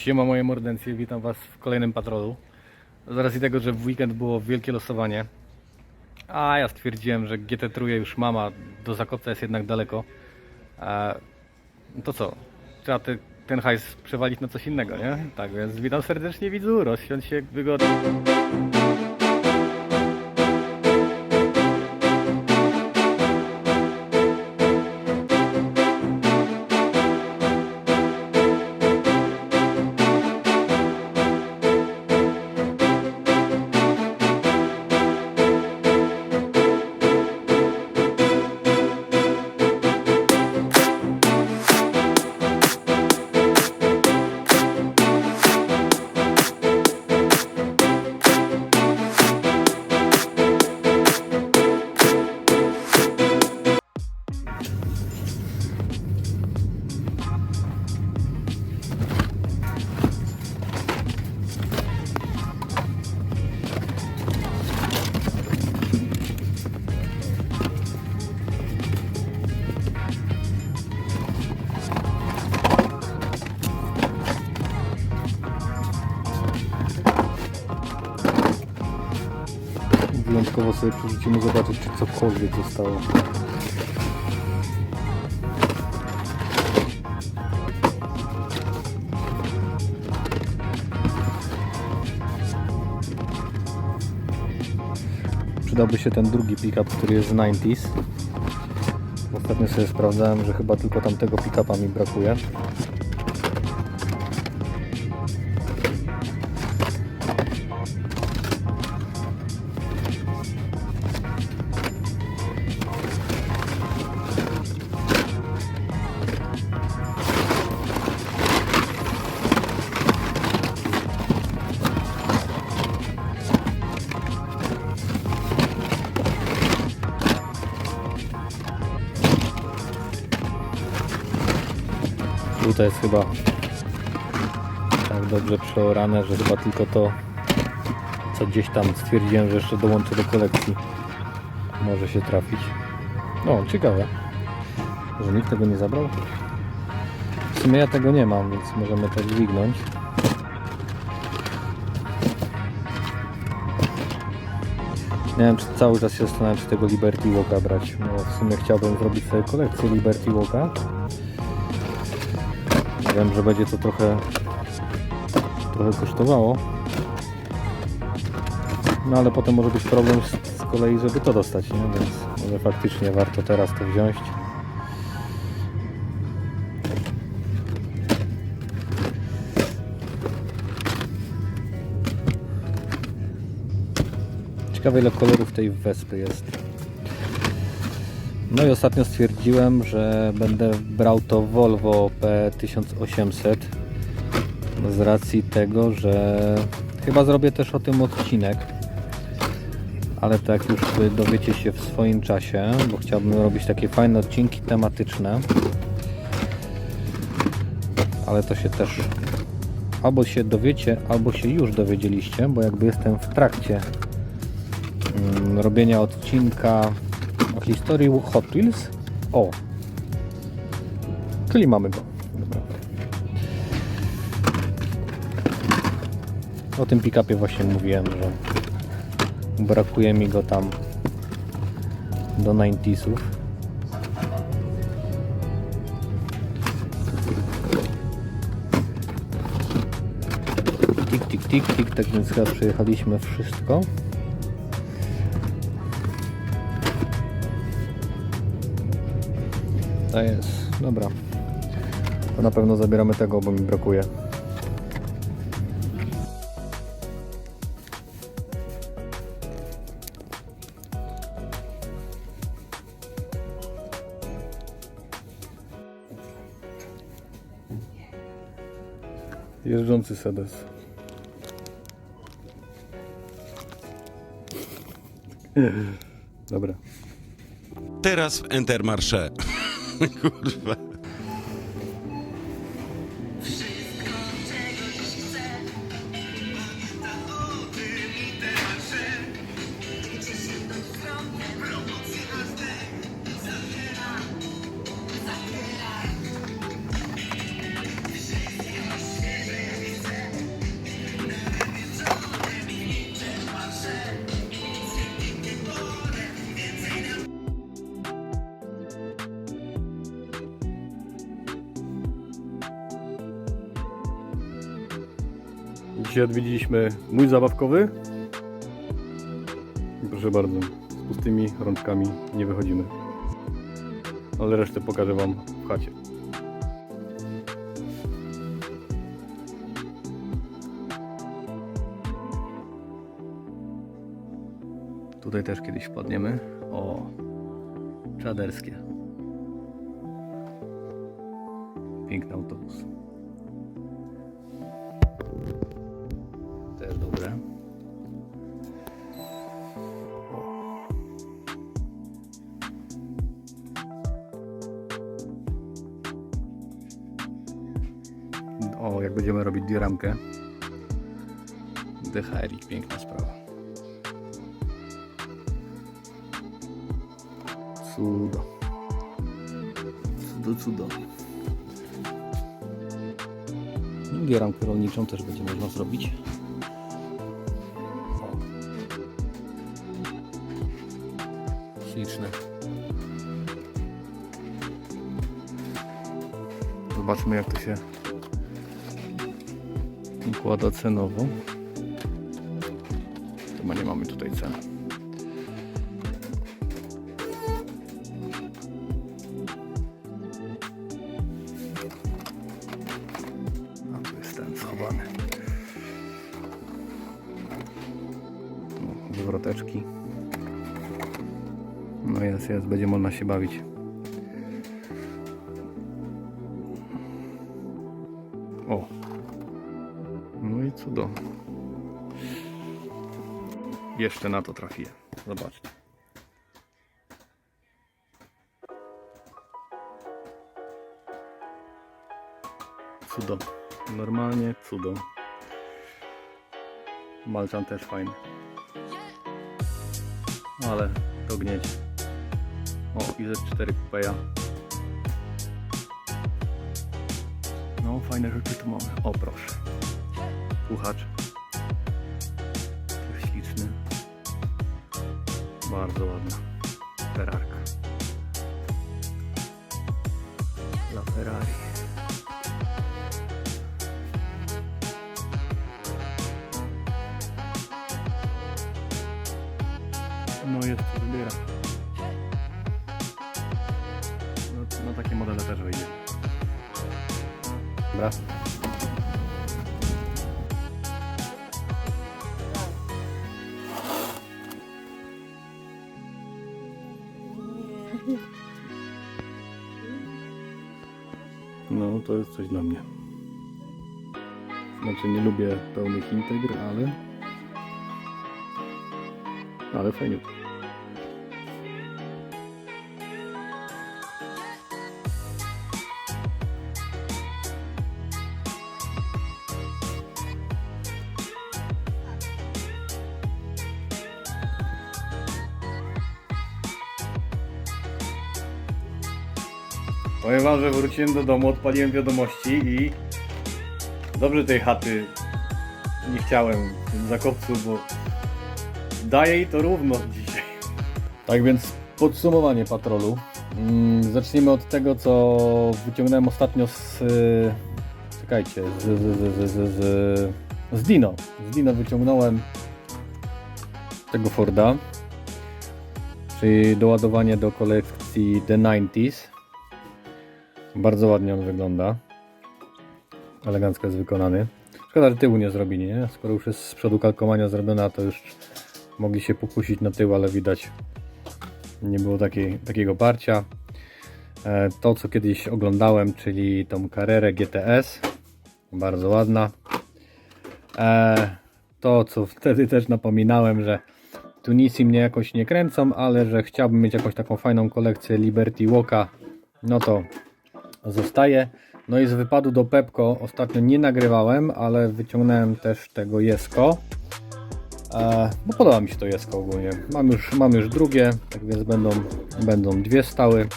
Siema moje mordencje, witam Was w kolejnym patrolu. Z racji tego, że w weekend było wielkie losowanie, a ja stwierdziłem, że GT Truje już mama, do Zakopca jest jednak daleko. E, to co? Trzeba te, ten hajs przewalić na coś innego, nie? Tak więc witam serdecznie widzu, rozsiądź się wygodnie. Wyjątkowo sobie przerzucimy zobaczyć, czy cokolwiek zostało. Przydałby się ten drugi pick-up, który jest z 90s. Ostatnio sobie sprawdzałem, że chyba tylko tamtego pick-upa mi brakuje. Tutaj jest chyba tak dobrze przeorane, że chyba tylko to, co gdzieś tam stwierdziłem, że jeszcze dołączę do kolekcji, może się trafić. O, ciekawe, że nikt tego nie zabrał. W sumie ja tego nie mam, więc możemy to dźwignąć. Nie wiem, czy cały czas się zastanawiam, czy tego Liberty Walka brać. No, w sumie chciałbym zrobić sobie kolekcję Liberty Walka. Wiem, że będzie to trochę trochę kosztowało. No ale potem może być problem z, z kolei, żeby to dostać, nie? Więc może faktycznie warto teraz to wziąć. Ciekawe ile kolorów tej wespy jest. No i ostatnio stwierdziłem, że będę brał to Volvo P1800 z racji tego, że chyba zrobię też o tym odcinek. Ale tak już dowiecie się w swoim czasie, bo chciałbym robić takie fajne odcinki tematyczne. Ale to się też albo się dowiecie, albo się już dowiedzieliście, bo jakby jestem w trakcie mm, robienia odcinka historii Hot Wheels. O! Czyli mamy go. O tym pick-upie właśnie mówiłem, że brakuje mi go tam do 90sów. Tik, tik, tik, tik, tak więc chyba przejechaliśmy wszystko. To jest, dobra. To na pewno zabieramy tego, bo mi brakuje. Jeżdżący sedes. Dobra. Teraz w Intermarché. Kurwa. Dzisiaj odwiedziliśmy mój zabawkowy. Proszę bardzo, z pustymi rączkami nie wychodzimy. Ale resztę pokażę Wam w chacie. Tutaj też kiedyś wpadniemy. O, czaderskie. Piękny autobus. Jak będziemy robić dioramkę. DHR, piękna sprawa. Cudo. Cudo, cudo. Dioramkę rolniczą też będzie można zrobić. Śliczne. Zobaczmy jak to się układa cenowo. Chyba nie mamy tutaj cen. A tu. No jest, jest, będzie można się bawić. Jeszcze na to trafiłem. Zobaczcie. Cudo. Normalnie cudo. Malczan też fajny. Ale to gnieć. O, i Z4 kupeja. No, fajne rzeczy tu mamy. O, proszę. Puchacz. Bardzo ładna. Ferrarka. La Ferrari. No jest, to wybiera. No, na takie modele też wyjdzie. Dobra. To jest coś dla mnie. Znaczy, nie lubię pełnych integr, ale... Ale fajnie. Powiem wam, że wróciłem do domu, odpaliłem wiadomości i dobrze tej chaty nie chciałem w tym zakopcu, bo daje jej to równo dzisiaj. Tak więc podsumowanie patrolu. Mm, Zacznijmy od tego, co wyciągnąłem ostatnio z... y, Czekajcie, z, z, z, z, z, z Dino. Z Dino wyciągnąłem tego Forda, czyli doładowanie do kolekcji The 90s. Bardzo ładnie on wygląda. Elegancko jest wykonany. Szkoda, że tyłu nie zrobili, nie? Skoro już jest z przodu kalkomania zrobiona, to już mogli się pokusić na tył, ale widać nie było takiej, takiego parcia. E, To, co kiedyś oglądałem, czyli tą Carrerę GTS. Bardzo ładna. E, To, co wtedy też napominałem, że Tunisi mnie jakoś nie kręcą, ale że chciałbym mieć jakąś taką fajną kolekcję Liberty Walka, no to zostaje. No i z wypadu do Pepko ostatnio nie nagrywałem, ale wyciągnąłem też tego Jesko. E, bo podoba mi się to Jesko ogólnie. Mam już, mam już drugie, tak więc będą, będą dwie stały.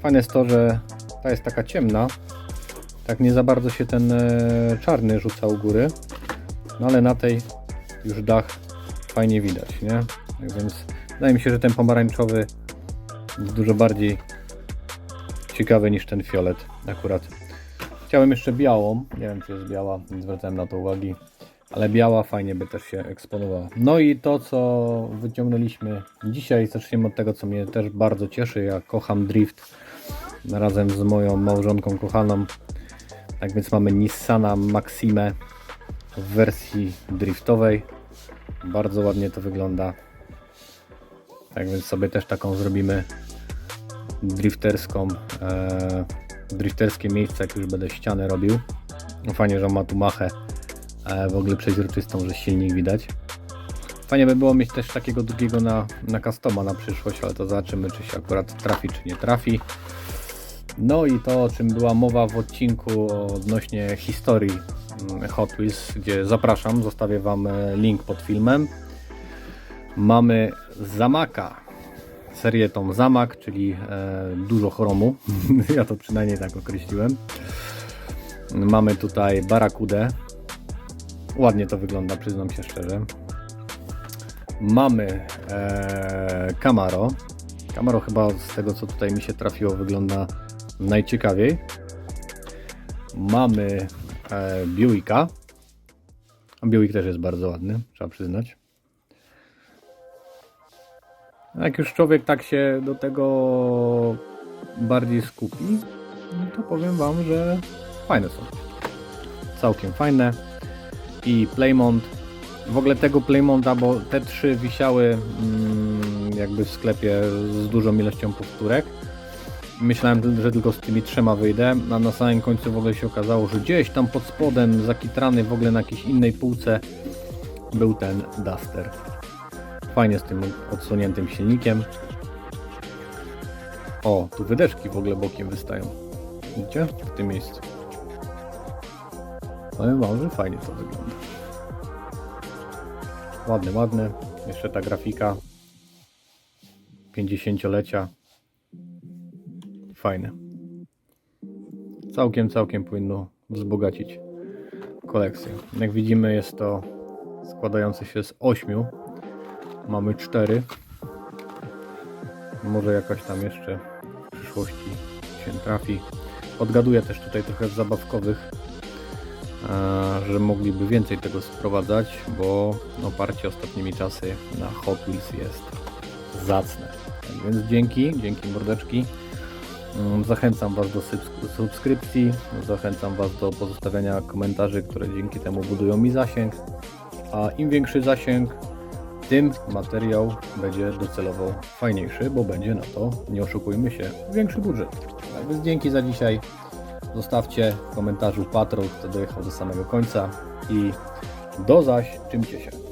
Fajne jest to, że ta jest taka ciemna. Tak nie za bardzo się ten e, czarny rzuca u góry. No ale na tej już dach fajnie widać, nie? Tak więc wydaje mi się, że ten pomarańczowy jest dużo bardziej ciekawy niż ten fiolet akurat. Chciałem jeszcze białą. Nie wiem, czy jest biała, nie zwracałem na to uwagi. Ale biała fajnie by też się eksponowała. No i to, co wyciągnęliśmy dzisiaj, zaczniemy od tego, co mnie też bardzo cieszy. Ja kocham drift razem z moją małżonką kochaną. Tak więc mamy Nissana Maxime w wersji driftowej. Bardzo ładnie to wygląda. Tak więc sobie też taką zrobimy drifterską. E, drifterskie miejsce, jak już będę ścianę robił. Fajnie, że ma tu machę e, w ogóle przeźroczystą, że silnik widać. Fajnie by było mieć też takiego drugiego na, na customa na przyszłość, ale to zobaczymy, czy się akurat trafi, czy nie trafi. No i to, o czym była mowa w odcinku odnośnie historii mm, Hot Wheels, gdzie zapraszam, zostawię Wam e, link pod filmem. Mamy Zamaka, serię tą Zamak, czyli e, dużo chromu, ja to przynajmniej tak określiłem. Mamy tutaj Barakudę, ładnie to wygląda, przyznam się szczerze. Mamy e, Camaro. Camaro chyba z tego co tutaj mi się trafiło wygląda najciekawiej. Mamy e, Buicka. Buick też jest bardzo ładny, trzeba przyznać. Jak już człowiek tak się do tego bardziej skupi, no to powiem Wam, że fajne są. Całkiem fajne. I Playmont. W ogóle tego Playmonta, bo te trzy wisiały mm, jakby w sklepie z dużą ilością powtórek. Myślałem, że tylko z tymi trzema wyjdę, a na samym końcu w ogóle się okazało, że gdzieś tam pod spodem, zakitrany w ogóle na jakiejś innej półce był ten Duster. Fajnie z tym odsuniętym silnikiem. O, tu wydeczki w ogóle bokiem wystają. Widzicie? W tym miejscu. Powiem wam, że fajnie to wygląda. Ładny, ładny. Jeszcze ta grafika 50-lecia. Fajne. Całkiem, całkiem powinno wzbogacić kolekcję. Jak widzimy jest to składające się z 8. Mamy 4. Może jakaś tam jeszcze w przyszłości się trafi. Odgaduję też tutaj trochę zabawkowych, e, że mogliby więcej tego sprowadzać, bo oparcie ostatnimi czasy na Hot Wheels jest zacne. Tak więc dzięki, dzięki mordeczki. Mm, Zachęcam Was do subs- subskrypcji, zachęcam Was do pozostawiania komentarzy, które dzięki temu budują mi zasięg. A im większy zasięg, tym materiał będzie docelowo fajniejszy, bo będzie na to, nie oszukujmy się, większy budżet. Tak więc dzięki za dzisiaj. Zostawcie w komentarzu patrol, kto dojechał do samego końca i do zaś, czymcie się.